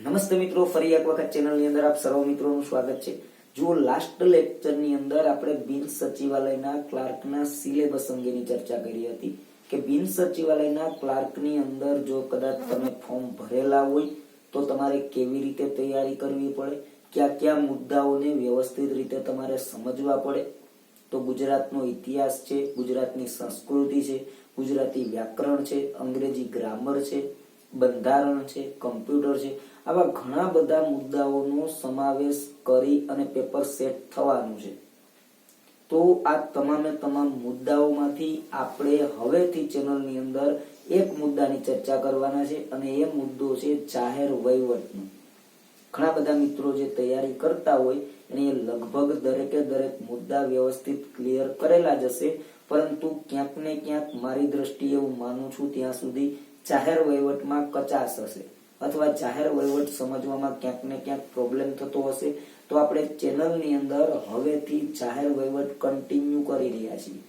નમસ્તે મિત્રો, ફરી એક વખત ચેનલની અંદર આપ સર્વ મિત્રોનું સ્વાગત છે. જુઓ લાસ્ટ લેક્ચરની અંદર આપણે બિન સચિવાલયના ક્લાર્કના સિલેબસ અંગેની ચર્ચા કરી હતી કે બિન સચિવાલયના ક્લાર્કની અંદર જો કદાચ તમે ફોર્મ ભરેલા હોય તો તમારે કેવી રીતે તૈયારી કરવી પડે? કયા કયા મુદ્દાઓને વ્યવસ્થિત રીતે તમારે સમજવા પડે? તો ગુજરાતનો ઇતિહાસ છે, ગુજરાતની સંસ્કૃતિ છે, ગુજરાતી વ્યાકરણ છે, અંગ્રેજી ગ્રામર છે, બંધારણ છે કમ્પ્યુટર છે. આવા ઘણા બધા મુદ્દાઓનો સમાવેશ કરી અને પેપર સેટ થવાનું છે. તો આ તમામે તમામ મુદ્દાઓમાંથી આપણે હવેથી ચેનલની અંદર એક મુદ્દાની ચર્ચા કરવાના છે અને એ મુદ્દો છે જાહેર વહીવટનો. ઘણા બધા મિત્રો જે તૈયારી કરતા હોય એને લગભગ દરેકે દરેક મુદ્દા વ્યવસ્થિત ક્લિયર કરેલા જ હશે, પરંતુ ક્યાંક ને ક્યાંક મારી દ્રષ્ટિએ હું માનું છું ત્યાં સુધી જાહેર વહીવટમાં કચાશ હશે. અથવા જાહેર વહીવટ સમજવામાં ક્યાંક ને ક્યાંક પ્રોબ્લેમ થતો હશે, તો આપણે ચેનલની અંદર હવેથી જાહેર વહીવટ કન્ટિન્યુ કરી રહ્યા છીએ.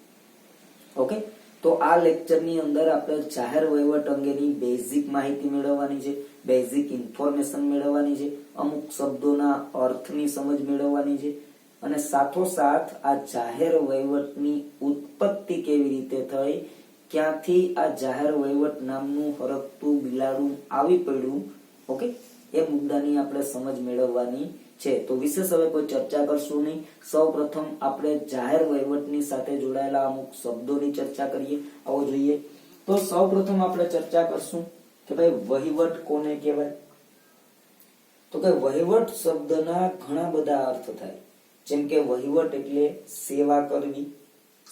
ઓકે તો આ લેક્ચરની અંદર આપણે જાહેર વહીવટ અંગેની બેઝિક માહિતી મેળવવાની છે બેઝિક ઇન્ફોર્મેશન મેળવવાની છે, અમુક શબ્દોના અર્થની સમજ મેળવવાની છે, અને સાથોસાથ આ જાહેર વહીવટની ઉત્પત્તિ કેવી રીતે થઈ ક્યાંથી આ જાહેર વહીવટ નામનું હરકતું બિલાડું આવી પડ્યું? ઓકે એ મુદ્દાની આપણે સમજ મેળવવાની છે. તો વિશેષ હવે કોઈ ચર્ચા કરશું નહીં. સૌ પ્રથમ આપણે જાહેર વહીવટની સાથે જોડાયેલા અમુક શબ્દોની ચર્ચા કરીએ. આવો જોઈએ. તો સૌ પ્રથમ આપણે ચર્ચા કરશું કે ભાઈ વહીવટ કોને કહેવાય? તો કે વહીવટ શબ્દના ઘણા બધા અર્થ થાય. જેમ કે વહીવટ એટલે સેવા કરવી,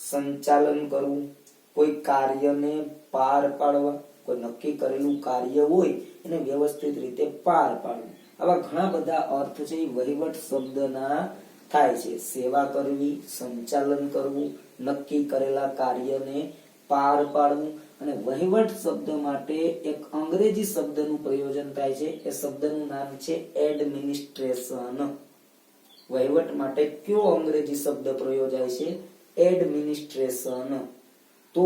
સંચાલન કરવું કોઈ કાર્યને પાર પાડવા, કોઈ નક્કી કરેલું કાર્ય હોય, એને વ્યવસ્થિત રીતે પાર પાડવું. આવા ઘણા બધા અર્થ છે, એ વહીવટ શબ્દના થાય છે. સેવા કરવી, સંચાલન કરવું, નક્કી કરેલા કાર્યને પાર પાડવું અને વહીવટ શબ્દ માટે એક અંગ્રેજી શબ્દનું પ્રયોજન થાય છે. એ શબ્દનું નામ છે એડમિનિસ્ટ્રેશન. વહીવટ માટે કયો અંગ્રેજી શબ્દ પ્રયોજાય છે? એડમિનિસ્ટ્રેશન. તો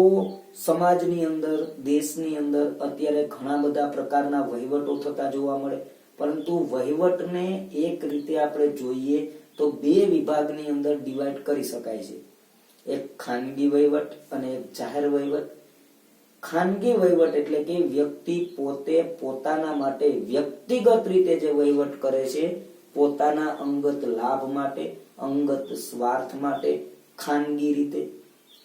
સમાજની અંદર, દેશની અંદર અત્યારે ઘણા બધા પ્રકારના વહીવટો થતા જોવા મળે. પરંતુ વહીવટને એક રીતે આપણે જોઈએ તો બે વિભાગની અંદર ડિવાઈડ કરી શકાય છે. એક ખાનગી વહીવટ અને એક જાહેર વહીવટ. ખાનગી વહીવટ એટલે કે વ્યક્તિ પોતે પોતાના માટે વ્યક્તિગત રીતે જે વહીવટ કરે છે, પોતાના અંગત લાભ માટે, અંગત સ્વાર્થ માટે ખાનગી રીતે.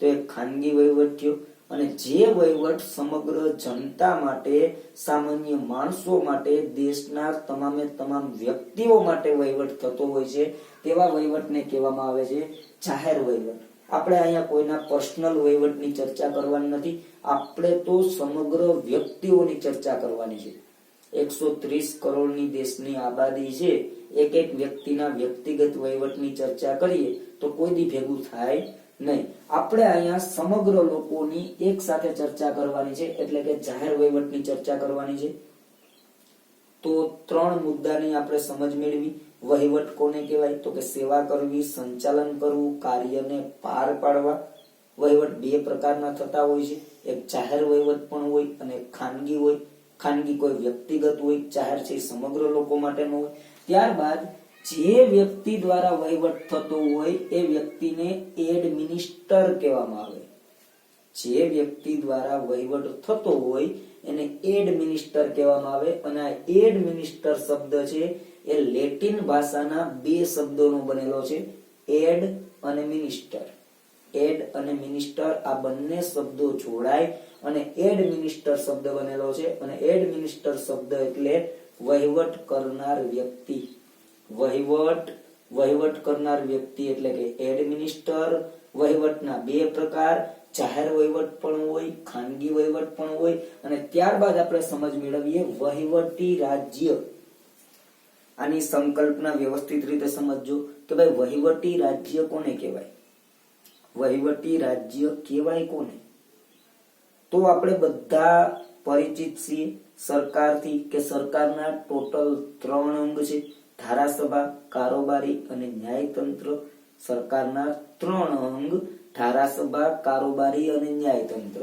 તો એ ખાનગી વહીવટ થયો. અને જે વહીવટ સમગ્ર જનતા માટે, સામાન્ય માણસો માટે, દેશના તમામે તમામ વ્યક્તિઓ માટે વહીવટ થતો હોય છે, તેવા વહીવટને કહેવામાં આવે છે જાહેર વહીવટ. આપણે અહીંયા કોઈના પર્સનલ વહીવટની ચર્ચા કરવાની નથી. આપણે તો સમગ્ર વ્યક્તિઓની ચર્ચા કરવાની છે. એકસો ત્રીસ કરોડની દેશની આબાદી છે. એક એક વ્યક્તિના વ્યક્તિગત વહીવટની ચર્ચા કરીએ તો કોઈ દી ભેગું થાય નહીં. આપણે અહીંયા સમગ્ર લોકોની એક સાથે ચર્ચા કરવાની છે, એટલે કે જાહેર વહીવટની ચર્ચા કરવાની છે. તો ત્રણ મુદ્દાની આપણે સમજ મેળવી. વહીવટ કોને કહેવાય? તો કે સેવા કરવી, સંચાલન કરવું, કાર્યને પાર પાડવા. વહીવટ બે પ્રકારના થતા હોય છે. એક જાહેર વહીવટ પણ હોય અને ખાનગી હોય. ખાનગી કોઈ વ્યક્તિગત હોય, જાહેર છે સમગ્ર લોકો માટેનો હોય. ત્યારબાદ જે વ્યક્તિ દ્વારા વહીવટ થતો હોય એ વ્યક્તિને એડમિનિસ્ટર કહેવામાં આવે. જે વ્યક્તિ દ્વારા વહીવટ થતો હોય એને એડમિનિસ્ટર કહેવામાં આવે અને આ એડમિનિસ્ટર શબ્દ છે એ લેટિન ભાષાના બે શબ્દોનો બનેલો છે. એડ અને મિનિસ્ટર. એડ અને મિનિસ્ટર આ બંને શબ્દો જોડાય અને એડમિનિસ્ટર શબ્દ બનેલો છે અને એડમિનિસ્ટર શબ્દ એટલે વહીવટ કરનાર વ્યક્તિ. વહીવટ વહીવટ કરનાર વ્યક્તિ એટલે કે એડમિનિસ્ટર વહીવટના બે પ્રકાર, જાહેર વહીવટ પણ હોય, ખાનગી વહીવટ પણ હોય, અને ત્યારબાદ આપણે સમજ મેળવીએ વહીવટી રાજ્ય. આની સંકલ્પના વ્યવસ્થિત રીતે સમજજો કે ભાઈ વહીવટી રાજ્ય કોને કહેવાય? વહીવટી રાજ્ય કહેવાય કોને? તો આપણે બધા પરિચિત છીએ સરકારથી કે સરકારના ટોટલ ત્રણ અંગ છે. ધારાસભા, કારોબારી અને ન્યાયતંત્ર સરકારના ત્રણ અંગ, ધારાસભા, કારોબારી અને ન્યાયતંત્ર.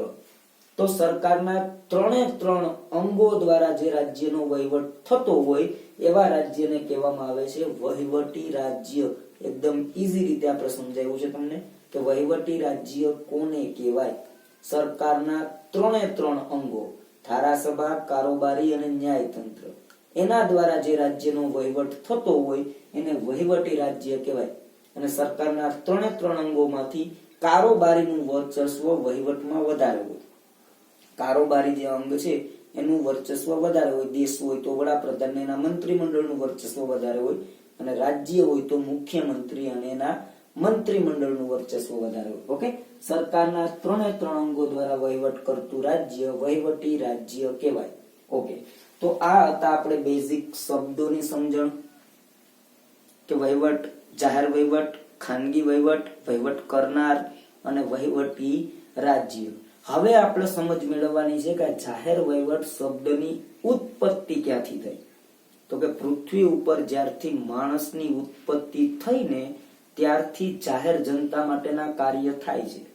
તો સરકારના ત્રણે ત્રણ અંગો દ્વારા જે રાજ્યનો વહીવટ થતો હોય, એવા રાજ્યને કહેવામાં આવે છે વહીવટી રાજ્ય. એકદમ ઈઝી રીતે આપણે સમજાવ્યું છે તમને કે વહીવટી રાજ્ય કોને કહેવાય? સરકારના ત્રણે ત્રણ અંગો, ધારાસભા, કારોબારી અને ન્યાયતંત્ર. એના દ્વારા જે રાજ્યનો વહીવટ થતો હોય, એને વહીવટી રાજ્ય કહેવાય. અને સરકારના ત્રણે ત્રણ અંગોમાંથી કારોબારીનું વર્ચસ્વ વહીવટમાં વધારે હોય. કારોબારી જે અંગ છે, એનું વર્ચસ્વ વધારે હોય. દેશ હોય તો વડાપ્રધાન એના મંત્રીમંડળનું વર્ચસ્વ વધારે હોય અને રાજ્ય હોય તો મુખ્યમંત્રી અને એના મંત્રીમંડળનું વર્ચસ્વ વધારે હોય. ઓકે? સરકારના ત્રણે ત્રણ અંગો દ્વારા વહીવટ કરતું રાજ્ય વહીવટી રાજ્ય કહેવાય. ઓકે? તો આ હતા આપણે બેઝિક શબ્દોની સમજણ. કે વહીવટ, જાહેર વહીવટ, ખાનગી વહીવટ વહીવટ કરનાર અને વહીવટી રાજ્ય. હવે આપણે સમજ મેળવવાની છે કે જાહેર વહીવટ શબ્દની ઉત્પત્તિ ક્યાંથી થઈ? તો કે પૃથ્વી ઉપર જ્યારથી માણસની ઉત્પત્તિ થઈને ત્યારથી જાહેર જનતા માટેના કાર્ય થાય છે.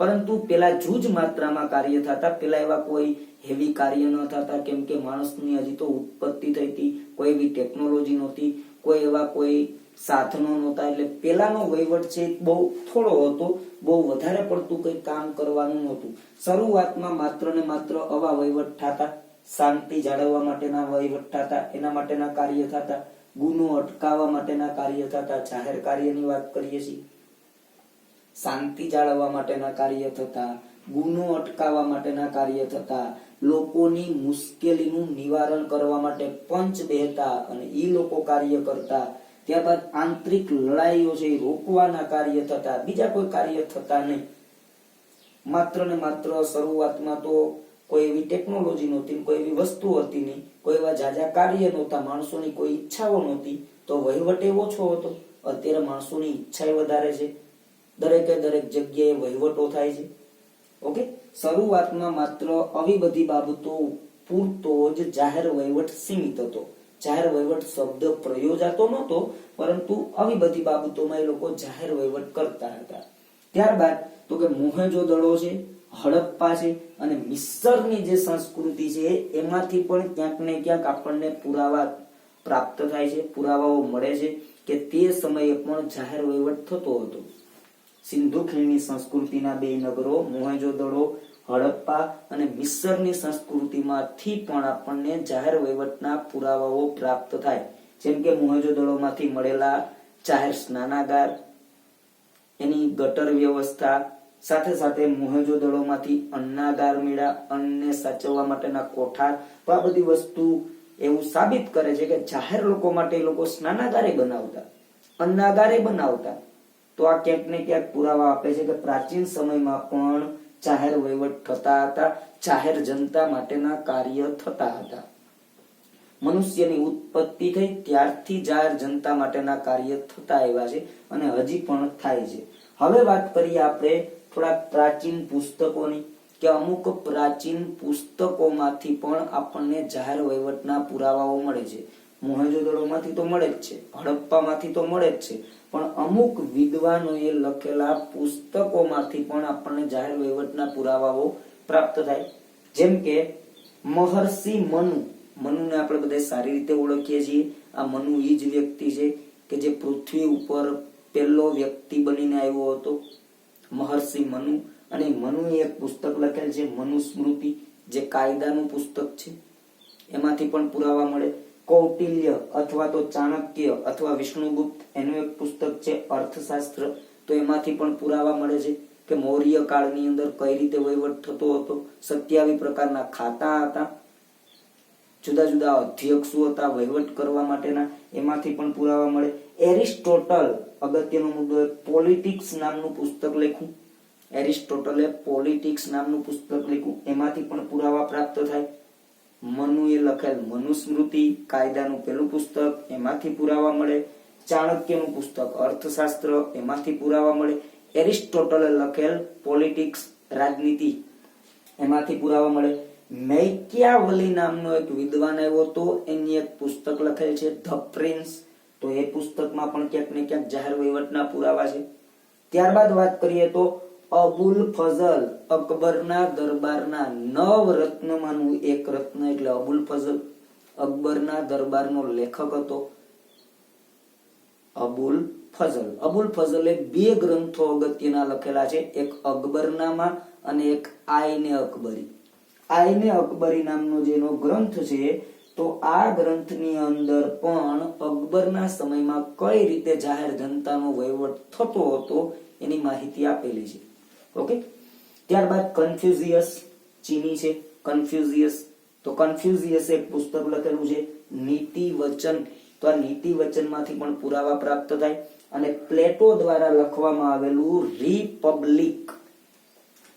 પરંતુ પેલા જૂજ માત્રામાં કાર્ય થતા, પેલા એવા કોઈ હેવી કાર્ય ન થતા, કેમ કે માણસની હજી તો ઉત્પત્તિ થઈ હતી, કોઈ એવી ટેકનોલોજી નહોતી, કોઈ એવા કોઈ સાધનો નહોતા, એટલે પેલાનો વહીવટ છે બહુ થોડો હતો, બહુ વધારે પડતું કઈ કામ કરવાનું નહોતું. શરૂઆતમાં માત્ર ને માત્ર આવા વહીવટ થતા, શાંતિ જાળવવા માટેના વહીવટ થતા, એના માટેના કાર્ય થતા, ગુનો અટકાવવા માટેના કાર્ય થતા, જાહેર કાર્યની વાત કરીએ છીએ. શાંતિ જાળવવા માટેના કાર્ય થતા, ગુનો અટકાવવા માટેના કાર્ય થતા, લોકોની મુશ્કેલીનું નિવારણ કરવા માટે પંચ બેહતા અને એ લોકો કાર્ય કરતા, ત્યારબાદ આંતરિક લડાઈઓ છે એ રોકવાના કાર્ય થતા, બીજા કોઈ કાર્ય થતા નહીં. માત્ર ને માત્ર શરૂઆતમાં તો કોઈ એવી ટેકનોલોજી નહોતી કોઈ એવી વસ્તુ હતી નહીં. કોઈ એવા જાજા કાર્ય નહોતા, માણસોની કોઈ ઈચ્છાઓ નહોતી. તો વહીવટ એ ઓછો હતો અત્યારે માણસોની ઈચ્છા વધારે છે. દરેકે દરેક જગ્યાએ વહીવટો થાય છે. ઓકે? શરૂઆતમાં માત્ર આવી બધી બાબતો પૂરતો જ જાહેર વહીવટ સીમિત હતો. જાહેર વહીવટ શબ્દ પ્રયોજાતો નહોતો, પરંતુ આવી બધી બાબતોમાં એ લોકો જાહેર વહીવટ કરતા હતા. ત્યારબાદ તો કે મોહેજો દડો છે, હડપ્પા છે અને મિસરની જે સંસ્કૃતિ છે, એમાંથી પણ ક્યાંક ને ક્યાંક આપણને પુરાવા પ્રાપ્ત થાય છે, પુરાવાઓ મળે છે કે તે સમયે પણ જાહેર વહીવટ થતો હતો. સિંધુ ખીણની સંસ્કૃતિના બે નગરો મોહેજો-દડો હડપ્પા અને મિસરની સંસ્કૃતિમાંથી પણ આપણને જાહેર વહીવટના પુરાવાઓ પ્રાપ્ત થાય. જેમ કે મોહેજો-દડોમાંથી મળેલા જાહેર સ્નાનાગાર, એની ગટર વ્યવસ્થા, સાથે સાથે મોહેજોદડોમાંથી અન્નાગાર મેળા, અન્નને સાચવવા માટેના કોઠાર. તો આ બધી વસ્તુ એવું સાબિત કરે છે કે જાહેર લોકો માટે એ લોકો સ્નાનાગારે બનાવતા, અન્નાગારે બનાવતા. તો આ ક્યાંક ને ક્યાંક પુરાવા આપે છે કે પ્રાચીન સમયમાં પણ જાહેર વહીવટ થતા હતા, જાહેર જનતા માટેના કાર્ય થતા હતા. મનુષ્યની ઉત્પત્તિ થઈ ત્યારથી જાહેર જનતા માટેના કાર્ય થતા આવ્યા છે અને હજી પણ થાય છે. હવે વાત કરીએ આપણે થોડાક પ્રાચીન પુસ્તકોની, કે અમુક પ્રાચીન પુસ્તકોમાંથી પણ આપણને જાહેર વહીવટના પુરાવાઓ મળે છે. મોહેજોદડોમાંથી તો મળે જ છે, હડપ્પામાંથી તો મળે જ છે. પણ અમુક વિદ્વાનોએ લખેલા પુસ્તકોમાંથી પણ આપણને જાહેર વહીવટના પુરાવાઓ પ્રાપ્ત થાય. જેમ કે, મહર્ષિ મનુ. મનુને આપણે બધા સારી રીતે ઓળખીએ છીએ. આ મનુ એ જ વ્યક્તિ છે કે જે પૃથ્વી ઉપર પહેલો વ્યક્તિ બનીને આવ્યો હતો. મહર્ષિ મનુ. અને મનુએ એક પુસ્તક લખેલ છે, મનુસ્મૃતિ, જે કાયદાનું પુસ્તક છે. એમાંથી પણ પુરાવા મળે. કૌટિલ્ય અથવા તો ચાણક્ય અથવા વિષ્ણુગુપ્ત, એનું એક પુસ્તક છે અર્થશાસ્ત્ર. તો એમાંથી પણ પુરાવા મળે છે કે મૌર્ય કાળની અંદર કઈ રીતે વહીવટ થતો હતો, સત્યાવી પ્રકારના ખાતા હતા, જુદા જુદા અધ્યક્ષો હતા વહીવટ કરવા માટેના, એમાંથી પણ પુરાવા મળે. એરિસ્ટોટલ, અગત્યનો મુદ્દો પોલિટિક્સ નામનું પુસ્તક લખ્યું. એરિસ્ટોટલે પોલિટિક્સ નામનું પુસ્તક લખ્યું. એમાંથી પણ પુરાવા પ્રાપ્ત થાય. મનુએ લખેલ મનુસ્મૃતિ કાયદાનું પેલું પુસ્તક એમાંથી પુરાવા મળે. ચાણક્યનું પુસ્તક અર્થશાસ્ત્ર એમાંથી પુરાવા મળે. એરિસ્ટોટલે લખેલ પોલિટિક્સ રાજનીતિ એમાંથી પુરાવા મળે. મૈક્યાવલી નામનો એક વિદ્વાન આવ્યો તો એની એક પુસ્તક લખેલ છે, ધ પ્રિન્સ. તો એ પુસ્તકમાં પણ ક્યાંક ને ક્યાંક જાહેર વહીવટના પુરાવા છે. ત્યારબાદ વાત કરીએ તો અબુલ ફઝલ અકબરના દરબારના નવ રત્નમાંનું એક રત્ન એટલે અબુલ ફઝલ અકબરના દરબારનો લેખક હતો. અબુલ ફઝલ. અબુલ ફઝલે બે ગ્રંથો અગત્યના લખેલા છે. એક અકબરનામા અને એક આઈને અકબરી. આઈને અકબરી નામનો જેનો ગ્રંથ છે, તો આ ગ્રંથની અંદર પણ અકબરના સમયમાં કઈ રીતે જાહેર જનતાનો વહીવટ થતો હતો એની માહિતી આપેલી છે. ઓકે ત્યારબાદ કન્ફ્યુઝિયસ ચીની છે. કન્ફ્યુઝિયસ તો કન્ફ્યુઝિયસ પુસ્તક લખેલું છે, નીતિ વચન. તો આ નીતિ વચનમાંથી પણ પુરાવા પ્રાપ્ત થાય અને પ્લેટો દ્વારા લખવામાં આવેલું રિપબ્લિક.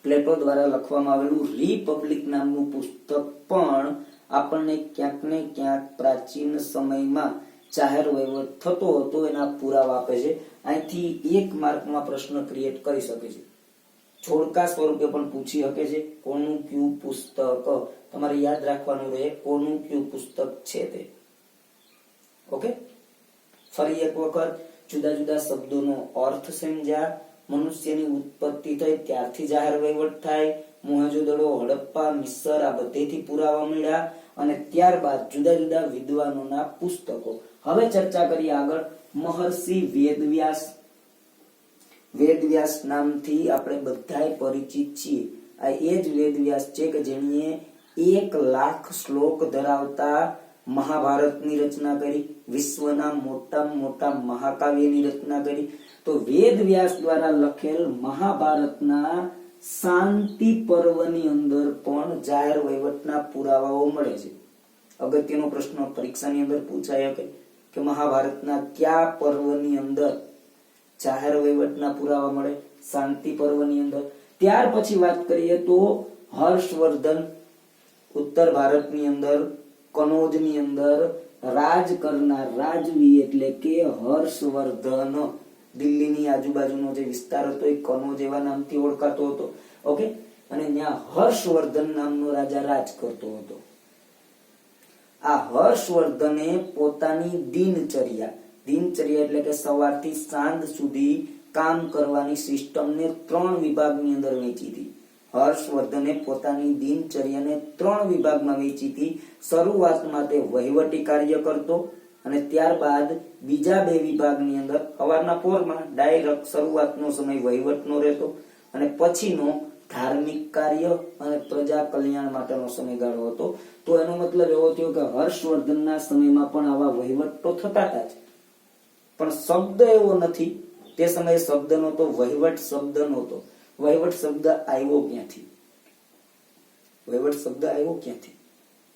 પ્લેટો દ્વારા લખવામાં આવેલું રિપબ્લિક નામનું પુસ્તક પણ આપણને ક્યાંક ને ક્યાંક પ્રાચીન સમયમાં જાહેર વહીવટ થતો હતો, એના પુરાવા આપે છે. અહીંથી એક માર્કમાં પ્રશ્ન ક્રિએટ કરી શકે છે. છોડકા સ્વરૂપે પણ પૂછી શકે છે, કોનું ક્યુ પુસ્તક? તમારે યાદ રાખવાનું રહે, કોનું ક્યુ પુસ્તક છે તે? ઓકે? ફરી એક વખત, જુદા જુદા શબ્દોનો અર્થ સમજ્યા. મનુષ્યની ઉત્પત્તિ થઈ, ત્યારથી જાહેર વહીવટ થાય. મોહેજોદડો, હડપ્પા, મિસર, આ બધેથી પુરાવા મળ્યા. અને ત્યારબાદ જુદા જુદા વિદ્વાનોના પુસ્તકો. હવે ચર્ચા કરી આગળ. મહર્ષિ વેદવ્યાસ વેદવ્યાસ નામથી આપણે બધાય પરિચિત છીએ. આ એ જ વેદવ્યાસ છે કે જેણીએ એક લાખ શ્લોક ધરાવતા મહાભારતની રચના કરી, વિશ્વના મોટા મોટા મહાકાવ્યની રચના કરી. તો વેદ વ્યાસ દ્વારા લખેલ મહાભારતના શાંતિ પર્વની અંદર પણ જાહેર વહીવટના પુરાવાઓ મળે છે. અગત્યનો પ્રશ્ન પરીક્ષાની અંદર પૂછાય કે મહાભારતના કયા પર્વની અંદર જાહેર વહીવટના પુરાવા મળે, શાંતિ પર્વની અંદર. ત્યાર પછી વાત કરીએ તો હર્ષવર્ધન, ઉત્તર ભારતની અંદર, કનોજની અંદર રાજ કરનાર રાજવી એટલે કે હર્ષવર્ધન. દિલ્હીની આજુબાજુનો જે વિસ્તાર હતો એ કનોજ એવા નામથી ઓળખાતો હતો. ઓકે? અને ત્યાં હર્ષવર્ધન નામનો રાજા રાજ કરતો હતો. આ હર્ષવર્ધને પોતાની દિનચર્યા દિનચર્યા એટલે કે સવારથી સાંજ સુધી કામ કરવાની સિસ્ટમને ત્રણ વિભાગની અંદર વહેંચી હતી. હર્ષવર્ધને પોતાની દિનચર્યાને ત્રણ વિભાગમાં વહેંચી હતી. શરૂઆતમાં તે વહીવટી કાર્ય કરતો અને ત્યારબાદ બીજા બે વિભાગની અંદર સવારના પોરમાં ડાયરેક્ટ શરૂઆતનો સમય વહીવટનો રહેતો અને પછીનો ધાર્મિક કાર્ય અને પ્રજા કલ્યાણ માટેનો સમયગાળો હતો. તો એનો મતલબ એવો થયો કે હર્ષવર્ધનના સમયમાં પણ આવા વહીવટ તો થતા હતા પણ શબ્દ એવો નથી. તે સમયે શબ્દ નહોતો વહીવટ શબ્દ નહોતો. વહીવટ શબ્દ આવ્યો ક્યાંથી? વહીવટ શબ્દ આવ્યો ક્યાંથી?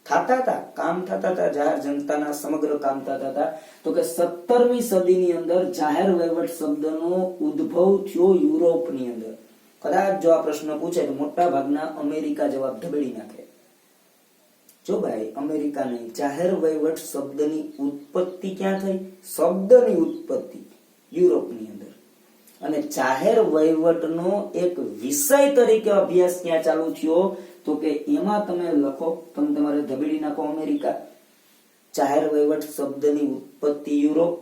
થતા હતા, કામ થતા હતા, જાહેર જનતાના સમગ્ર કામ થતા હતા. તો કે સત્તરમી સદીની અંદર જાહેર વહીવટ શબ્દનો ઉદ્ભવ થયો યુરોપની અંદર. કદાચ જો આ પ્રશ્ન પૂછે તો મોટા ભાગના અમેરિકા જવાબ ધબેડી નાખે. જો ભાઈ અમેરિકા નહીં જાહેર વહીવટ શબ્દની ઉત્પત્તિ ક્યાં થઈ? શબ્દની ઉત્પત્તિ યુરોપની અંદર. અને જાહેર વહીવટનો એક વિષય તરીકે અભ્યાસ ક્યાં ચાલુ થયો? તો કે એમાં તમે લખો, તમે તમારે ધબીડી નાખો અમેરિકા. જાહેર વહીવટ શબ્દની ઉત્પત્તિ યુરોપ.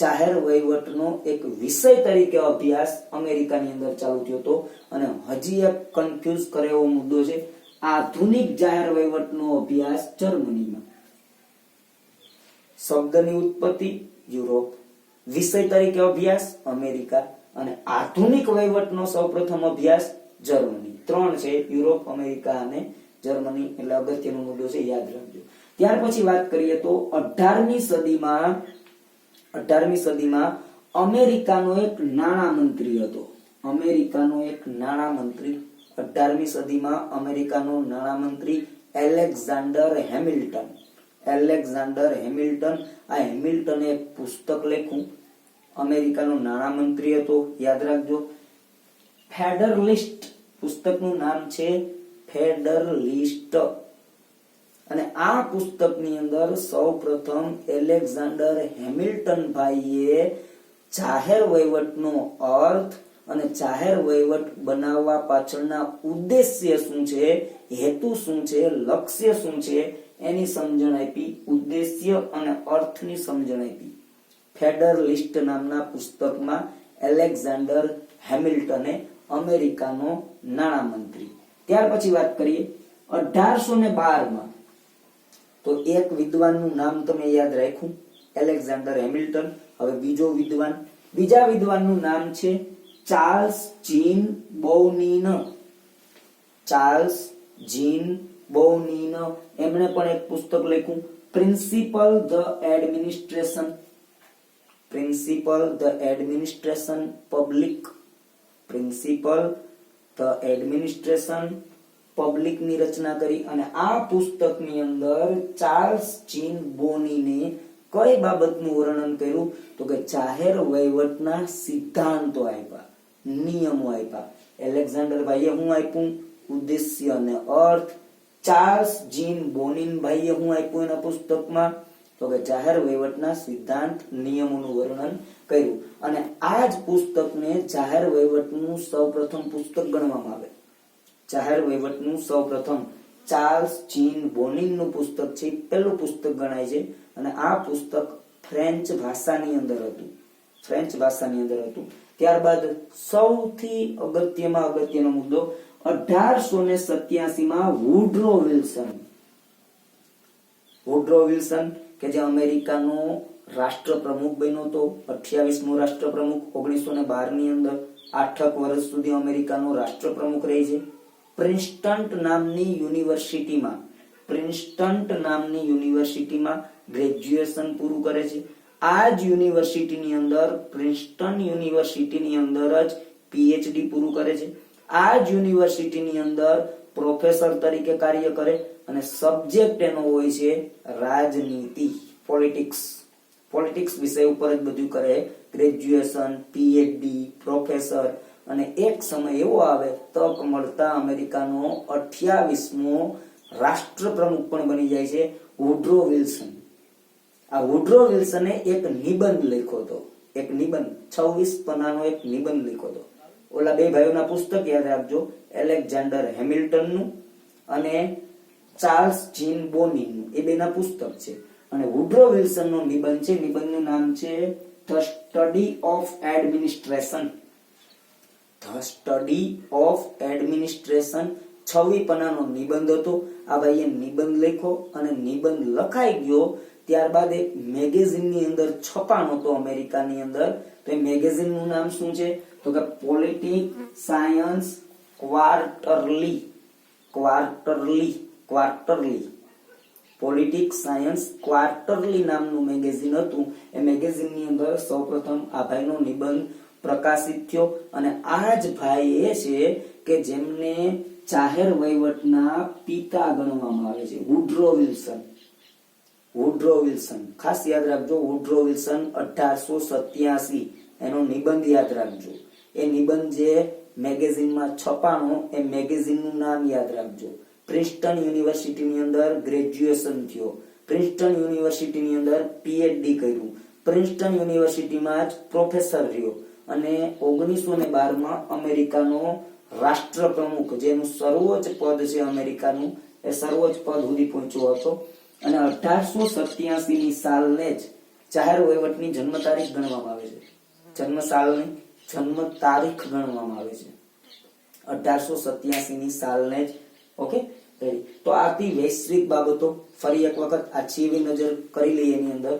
જાહેર વહીવટનો એક વિષય તરીકે અભ્યાસ અમેરિકાની અંદર ચાલુ થયો હતો. અને હજી એક કન્ફ્યુઝ કરે એવો મુદ્દો છે. આધુનિક જાહેર વહીવટનો અભ્યાસ જર્મનીમાં. શબ્દની ઉત્પત્તિ, યુરોપ. વિષય તરીકે અભ્યાસ, અમેરિકા. અને આધુનિક વહીવટનો સૌપ્રથમ અભ્યાસ જર્મની. ત્રણ છે, યુરોપ, અમેરિકા અને જર્મની. એટલે અગત્યનો મુદ્દો છે, યાદ રાખજો. ત્યાર પછી વાત કરીએ તો અઢારમી સદીમાં અઢારમી સદીમાં અમેરિકાનો એક નાણાં મંત્રી હતો. અમેરિકાનો એક નાણાં મંત્રી અઢારમી સદીમાં અમેરિકાનો નાણાં મંત્રી એલેક્ઝાન્ડર હેમિલ્ટન. એલેક્ઝાન્ડર હેમિલ્ટન, આ હેમિલ્ટને પુસ્તક લખ્યું અમેરિકાનો નાણાં મંત્રી હતો, યાદ રાખજો. ફેડરલિસ્ટ. પુસ્તકનું નામ છે ફેડરલિસ્ટ. અને આ પુસ્તકની અંદર સૌપ્રથમ એલેક્ઝાન્ડર હેમિલ્ટન ભાઈએ જાહેર વહીવટનો અર્થ અને જાહેર વહીવટ બનાવવા પાછળના ઉદ્દેશ્ય શું છે, હેતુ શું છે, લક્ષ્ય શું છે, એની સમજણ આપી, ઉદ્દેશ્ય અને અર્થની સમજણ આપી. ફેડરલિસ્ટ નામના પુસ્તકમાં એલેક્ઝાન્ડર હેમિલ્ટને અમેરિકાનો નાણામંત્રી. ત્યાર પછી વાત કરીએ, અઢારસો ને બારમાં. તો એક વિદ્વાનનું નામ તમે યાદ રાખ્યું, એલેક્ઝાન્ડર હેમિલ્ટન, હવે બીજો વિદ્વાન. બીજા વિદ્વાનનું નામ છે ચાર્લ્સ જીન બોનીન ચાર્લ્સ જીન બોનીન એમણે પણ એક પુસ્તક લખ્યું, principle the administration. Principle the administration public. Principle the administration પબ્લિકની રચના કરી અને આ પુસ્તકની અંદર ચાર્લ્સ ચીન બોનીને કઈ બાબતનું વર્ણન કર્યું? તો કે જાહેર વહીવટના સિદ્ધાંતો આપ્યા નિયમો આપ્યા એલેક્ઝાન્ડર ભાઈએ હું આપ્યું ઉદ્દેશ્ય અને અર્થ. ચાર્લ્સ જીન બોનિન ભાઈએ હું આપ્યું એના પુસ્તકમાં? તો કે જાહેર વહીવટના સિદ્ધાંત નિયમોનું વર્ણન કર્યું. અને આ જ પુસ્તકને જાહેર વહીવટનું સૌપ્રથમ પુસ્તક ગણવામાં આવે. જાહેર વહીવટનું સૌપ્રથમ ચાર્લ્સ જીન બોનિનનું પુસ્તક છે પહેલું પુસ્તક ગણાય છે. અને આ પુસ્તક ફ્રેન્ચ ભાષાની અંદર હતું. ફ્રેન્ચ ભાષાની અંદર હતું. ત્યારબાદ સૌથી અગત્યમાં અગત્યનો મુદ્દો અઢારસો ને સત્યાસી માં વુડ્રો વિલ્સન. વુડ્રો વિલ્સન કે જે અમેરિકાનો રાષ્ટ્રપ્રમુખ બન્યો હતો, અઠ્યાવીસમો રાષ્ટ્રપ્રમુખ, ઓગણીસો ને બારની અંદર આઠક વર્ષ સુધી અમેરિકાનો રાષ્ટ્રપ્રમુખ રહી છે. પ્રિન્સ્ટન્ટ નામની યુનિવર્સિટીમાં, પ્રિન્સ્ટન્ટ નામની યુનિવર્સિટીમાં ગ્રેજ્યુએશન પૂરું કરે છે. આ જ યુનિવર્સિટીની અંદર, પ્રિન્સ્ટન યુનિવર્સિટીની અંદર જ પીએચડી પૂરું કરે છે. આ જ યુનિવર્સિટીની અંદર પ્રોફેસર તરીકે કાર્ય કરે અને સબ્જેક્ટ એનો હોય છે રાજનીતિ, પોલિટિક્સ. પોલિટિક્સ વિષય ઉપર જ બધું કરે. Graduation PhD professor. અને એક સમય એવો આવે, તક મળતા અમેરિકાનો અઠ્યાવીસમો રાષ્ટ્રપ્રમુખ પણ બની જાય છે, વુડ્રો વિલ્સન. આ વુડ્રો વિલ્સને એક નિબંધ લખ્યો હતો. એક નિબંધ, છવ્વીસ પન્નાનો એક નિબંધ લખ્યો હતો. ઓલા બે ભાઈઓના પુસ્તક યાદ રાખજો. એલેક્ઝાન્ડર હેમિલ્ટનનું અને ચાર્લ્સ જીન બોનીનું એ બેના પુસ્તક છે. અને વુડ્રો વિલ્સનનો નિબંધ છે. નિબંધનું નામ છે the study of administration the study of administration છવ્વી પન્નાનો નિબંધ હતો. આ ભાઈએ નિબંધ લખ્યો અને નિબંધ લખાઈ ગયો ત્યારબાદ એક મેગેઝિનની અંદર છપાણો હતો અમેરિકાની અંદર. તો એ મેગેઝિનનું નામ શું છે? તો કે politic science quarterly quarterly quarterly. Politics science quarterly નામનું મેગેઝિન હતું. એ મેગેઝિનની અંદર સૌપ્રથમ આ ભાઈનો નિબંધ પ્રકાશિત થયો. અને આ જ ભાઈ એ છે કે જેમને જાહેર વહીવટના પિતા ગણવામાં આવે છે, વુડ્રો વિલ્સન. વુડ્રો વિલ્સન ખાસ યાદ રાખજો વુડ્રો વિલ્સન અઢારસો સત્યાસી. એનો નિબંધ યાદ રાખજો. એ નિબંધ જે મેગેઝિનમાં છપાણો, એ મેગેઝિનનું નામ યાદ રાખજો. પ્રિન્સ્ટન યુનિવર્સિટીની અંદર ગ્રેજ્યુએશન થયો. પ્રિન્સ્ટન યુનિવર્સિટીની અંદર પીએચડી કર્યું. પ્રિન્સ્ટન યુનિવર્સિટીમાં જ પ્રોફેસર રહ્યો. અને ઓગણીસો ને બારમાં અમેરિકાનો રાષ્ટ્ર પ્રમુખ જેનું સર્વોચ્ચ પદ છે અમેરિકાનું, એ સર્વોચ્ચ પદ સુધી પહોંચ્યો હતો. અને અઢારસો સત્યાસી ની સાલને જ જાહેર વહીવટની જન્મ તારીખ ગણવામાં આવે છે. જન્મ સાલની જન્મ તારીખ ગણવામાં આવે છે. અઢારસો સત્યાસી ની સાલને જ ઓકે તો આથી વૈશ્વિક બાબતો ફરી એક વખત આછી એવી નજર કરી લઈએ એની અંદર.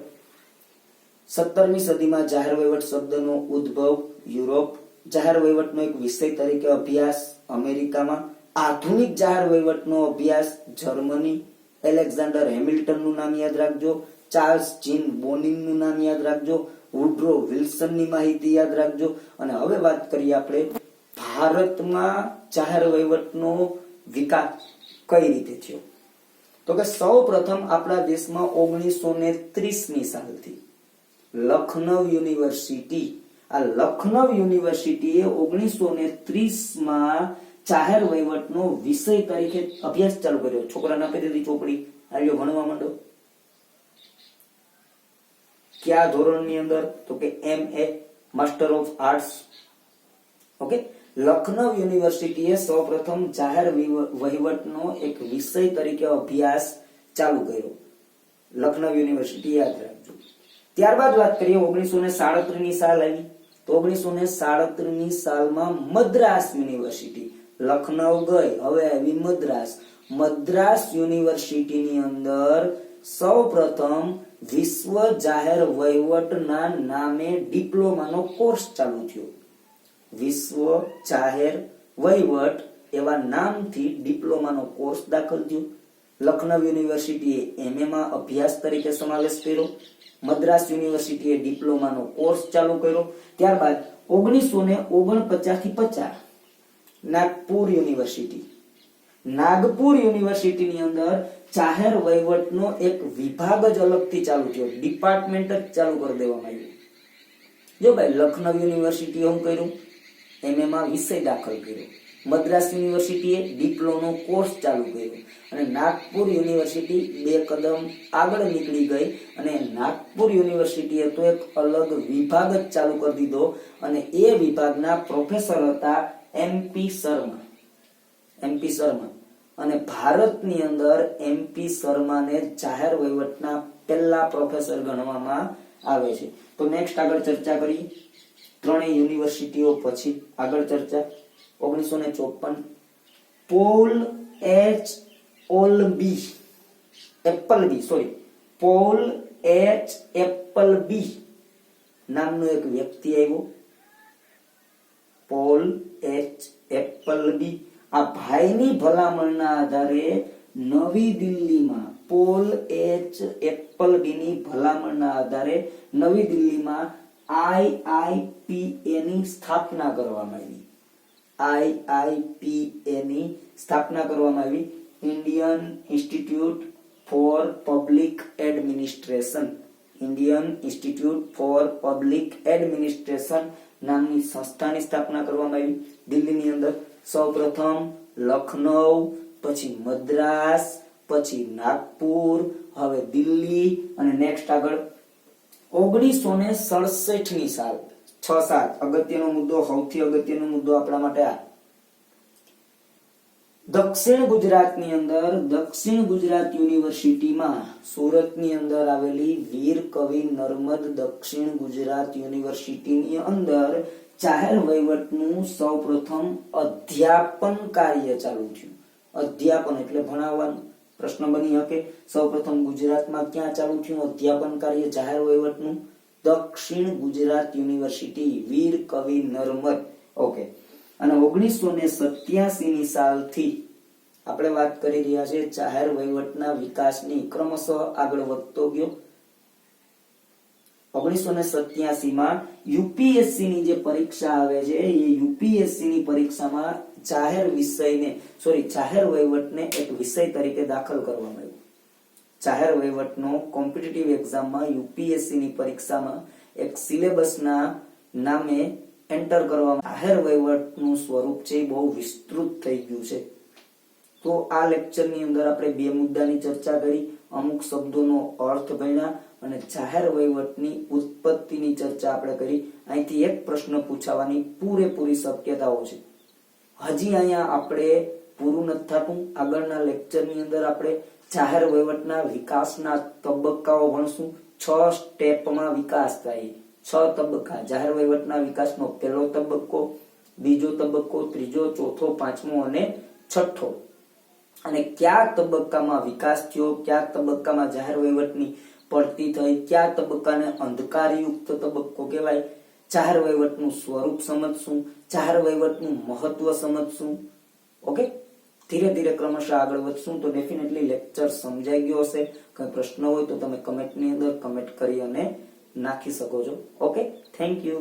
સત્તરમી સદીમાં જાહેર વહીવટ શબ્દનો ઉદ્ભવ યુરોપ, જાહેર વહીવટનો એક વિષય તરીકે અભ્યાસ અમેરિકામાં, આધુનિક જાહેર વહીવટનો અભ્યાસ જર્મની એલેક્ઝાન્ડર હેમિલ્ટનનું નામ યાદ રાખજો, ચાર્લ્સ જીન બોનિંગનું નામ યાદ રાખજો, વુડ્રો વિલ્સનની માહિતી યાદ રાખજો. અને હવે વાત કરીએ આપણે ભારતમાં જાહેર વહીવટનો વિકાસ કઈ રીતે થયો? તો કે સૌ પ્રથમ આપણા દેશમાં ઓગણીસો ને ત્રીસની સાલથી લખનૌ યુનિવર્સિટી, આ લખનૌ યુનિવર્સિટીએ ઓગણીસો ને ત્રીસમાં જાહેર વહીવટનો વિષય તરીકે અભ્યાસ ચાલુ કર્યો. છોકરાને આપી દીધી ચોપડી. આવ્યો ભણવા માંડો કયા ધોરણની અંદર? તો કે M A master of arts okay Lucknow યુનિવર્સિટીએ સૌપ્રથમ જાહેર વહીવટનો એક વિષય તરીકે અભ્યાસ ચાલુ કર્યો. લખનઉ યુનિવર્સિટી યાદ રાખજો. ત્યારબાદ વાત કરીએ ઓગણીસો ને સાડત્રીસની સાલ આવી. તો ઓગણીસો ને સાડત્રીસ સાલમાં મદ્રાસ યુનિવર્સિટી. લખનઉ ગઈ. હવે આવી મદ્રાસ. મદ્રાસ યુનિવર્સિટીની અંદર સૌ પ્રથમ વિશ્વ જાહેર વહીવટના નામે ડિપ્લોમાનો કોર્સ ચાલુ થયો. વિશ્વ જાહેર વહીવટ એવા નામથી ડિપ્લોમાનો કોર્સ દાખલ થયો. લખનઉ યુનિવર્સિટીએ એમએ માં અભ્યાસ તરીકે સમાવેશ કર્યો. મદ્રાસ યુનિવર્સિટીએ ડિપ્લોમાનો કોર્સ ચાલુ કર્યો. ત્યારબાદ ઓગણીસો ને ઓગણપચાસથી પચાસ નાગપુર યુનિવર્સિટી. નાગપુર યુનિવર્સિટીની અંદર જાહેર વહીવટનો એક વિભાગ જ અલગથી ચાલુ થયો. ડિપાર્ટમેન્ટ જ ચાલુ કરી દેવામાં આવ્યું. જો ભાઈ લખનઉ યુનિવર્સિટીએ શું કર્યું? એમ એમાં વિષય દાખલ કર્યો. મદ્રાસ યુનિવર્સિટીએ ડિપ્લોનો કોર્સ ચાલુ કર્યો. અને નાગપુર યુનિવર્સિટી બે કદમ આગળ નીકળી ગઈ અને નાગપુર યુનિવર્સિટીએ તો એક અલગ વિભાગ જ ચાલુ કરી દીધો. અને એ વિભાગના પ્રોફેસર હતા એમપી શર્મા. એમપી શર્મા. અને ભારતની અંદર એમપી શર્માને જાહેર વહીવટના પહેલા પ્રોફેસર ગણવામાં આવે છે. તો નેક્સ્ટ આગળ ચર્ચા કરી. ત્રણેય યુનિવર્સિટીઓ પછી આગળ ચર્ચા. ઓગણીસો ને ચોપન. પોલ એચ ઓલ બી Appleby sorry Paul H Appleby નામનો એક વ્યક્તિ આવ્યો. પોલ, એચ એપલબી આ ભાઈની ભલામણના આધારે નવી દિલ્હીમાં પોલ, એચ એપલબીની ભલામણના આધારે નવી દિલ્હીમાં આઈઆઈપીએ ની સ્થાપના કરવામાં આવી. આઈઆઈપીએ ની સ્થાપના કરવામાં આવી. Indian institute for public administration. Indian institute for public administration નામની સંસ્થાની સ્થાપના કરવામાં આવી. દિલ્હીની અંદર સૌપ્રથમ લખનઉ પછી મદ્રાસ, પછી નાગપુર, હવે દિલ્હી અને નેક્સ્ટ આગળ. ઓગણીસો ને સડસઠની સાલ, છ સાત. અગત્યનો મુદ્દો, સૌથી અગત્યનો મુદ્દો આપણા માટે આ. દક્ષિણ ગુજરાતની અંદર, દક્ષિણ ગુજરાત યુનિવર્સિટીમાં સુરતની અંદર આવેલી વીર કવિ નર્મદ દક્ષિણ ગુજરાત યુનિવર્સિટીની અંદર જાહેર વહીવટનું સૌપ્રથમ અધ્યાપન કાર્ય ચાલુ થયું. અધ્યાપન એટલે ભણાવવાનું. પ્રશ્ન બની શકે, સૌપ્રથમ ગુજરાતમાં ક્યાં ચાલુ થયું? અધ્યાપન કાર્ય, જાહેર વહીવટનું. દક્ષિણ ગુજરાત યુનિવર્સિટી, વીર કવિ નર્મદ. ઓકે ઓગણીસો ને સત્યાસી ની સાલથી આપણે વાત કરી રહ્યા છે જાહેર વહીવટના વિકાસની. ક્રમશઃ આગળ વધતો ગયો. ઓગણીસો ને સત્યાસી માં યુપીએસસી ની જે પરીક્ષા આવે છે, એ યુપીએસસી ની પરીક્ષામાં જાહેર વિષયને સોરી જાહેર વહીવટને એક વિષય તરીકે દાખલ કરવામાં આવ્યો. જાહેર વહીવટનો કોમ્પિટિટિવ એક્ઝામમાં યુપીએસસી ની પરીક્ષામાં એક સિલેબસના નામે એન્ટર કરવામાં જાહેર વહીવટનું સ્વરૂપ છે એ બહુ વિસ્તૃત થઈ ગયું છે. તો આ લેક્ચરની અંદર આપણે બે મુદ્દાની ચર્ચા કરી. અમુક શબ્દોનો અર્થ ભણ્યા અને જાહેર વહીવટની ઉત્પત્તિની ચર્ચા આપણે કરી. અહીંથી એક પ્રશ્ન પૂછાવાની પૂરેપૂરી શક્યતાઓ છે. હજી અહીંયા આપણે પૂરું નથી થતું. આગળના લેક્ચરની અંદર આપણે જાહેર વહીવટના વિકાસના તબક્કાઓ ભણશું. છ સ્ટેપમાં વિકાસ થાય. છ તબક્કા. જાહેર વહીવટના વિકાસનો પહેલો તબક્કો, બીજો તબક્કો, ત્રીજો, ચોથો, પાંચમો અને છઠ્ઠો. અને કયા તબક્કામાં વિકાસ થયો, કયા તબક્કામાં જાહેર વહીવટની પડતી થઈ, કયા તબક્કાને અંધકારયુક્ત તબક્કો કહેવાય? જાહેર વહીવટનું સ્વરૂપ સમજશું, જાહેર વહીવટનું મહત્વ સમજશું. ઓકે? ધીરે ધીરે ક્રમશઃ આગળ વધશું તો ડેફિનેટલી લેક્ચર સમજાઈ ગયો હશે. કઈ પ્રશ્ન હોય તો તમે કમેન્ટની અંદર કમેન્ટ કરી અને નાખી શકો છો. Okay thank you